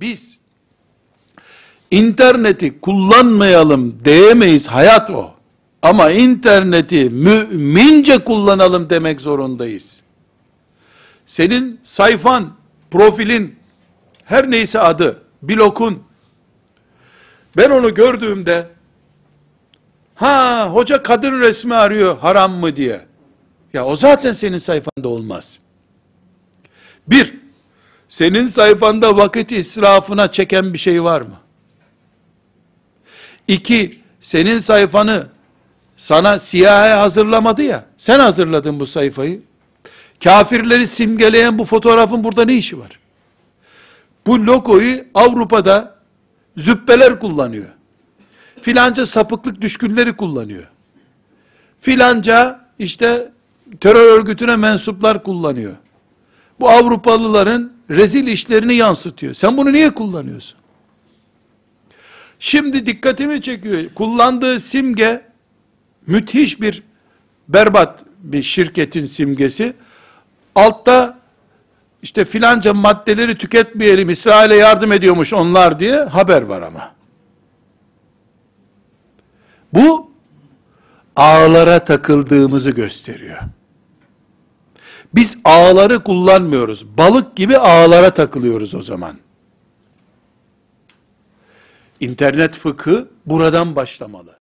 Biz interneti kullanmayalım diyemeyiz. Hayat o. Ama interneti mümince kullanalım demek zorundayız. Senin sayfan, profilin, her neyse adı, blokun, ben onu gördüğümde, ha hoca kadın resmi arıyor haram mı diye. Ya o zaten senin sayfanda olmaz. Bir, senin sayfanda vakit israfına çeken bir şey var mı? İki, senin sayfanı sana CIA hazırlamadı ya, sen hazırladın bu sayfayı. Kafirleri simgeleyen bu fotoğrafın burada ne işi var? Bu logoyu Avrupa'da züppeler kullanıyor. Filanca sapıklık düşkünleri kullanıyor. Filanca işte terör örgütüne mensuplar kullanıyor. Bu Avrupalıların rezil işlerini yansıtıyor. Sen bunu niye kullanıyorsun? Şimdi dikkatimi çekiyor. Kullandığı simge müthiş bir berbat bir şirketin simgesi. Altta işte filanca maddeleri tüketmeyelim İsrail'e yardım ediyormuş onlar diye haber var ama. Bu ağlara takıldığımızı gösteriyor. Biz ağları kullanmıyoruz. Balık gibi ağlara takılıyoruz o zaman. İnternet fıkı buradan başlamalı.